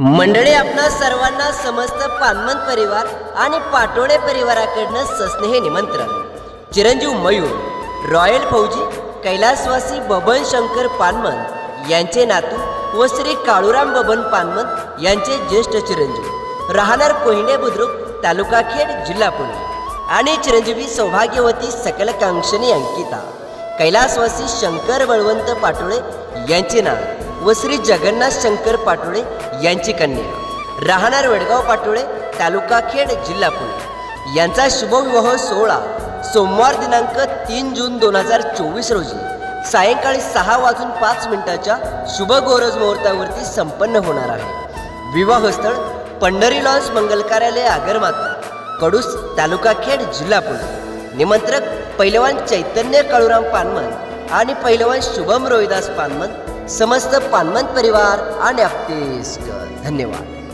मंडळी आपणा सर्वांना समस्त पानमन परिवार आणि पाटोळे परिवाराकडनं सस्नेहे निमंत्रण. चिरंजीव मयूर रॉयल फौजी कैलासवासी बबन शंकर पानमन यांचे नातू व श्री काळूराम बबन पानमन यांचे ज्येष्ठ चिरंजीव. राहणार कोहिने बुद्रुक तालुका खेड जिल्हा पुणे. आणि चिरंजीवी सौभाग्यवती सकलकांक्षणी अंकिता. कैलासवासी शंकर बळवंत पाटोळे यांचे नाव व श्री जगन्नाथ शंकर पाटोळे यांची कन्या. राहणार वडगाव पाटोळे तालुका खेड जिल्हा पुणे. यांचा शुभविवाह सोहळा सोमवार दिनांक तीन जून दोन हजार चोवीस रोजी सायंकाळी सहा वाजून पाच मिनिटाच्या शुभ गोरज मुहूर्तावरती संपन्न होणार आहे. विवाहस्थळ पंढरी लॉन्स मंगल कार्यालय आगरमाता कडूस तालुका खेड जिल्हा पुणे. निमंत्रक पैलवान चैतन्य काळूराम पानमन आणि पैलवान शुभम रोहिदास पानमन समस्त पानमन परिवार आणि आपतेस्कर धन्यवाद.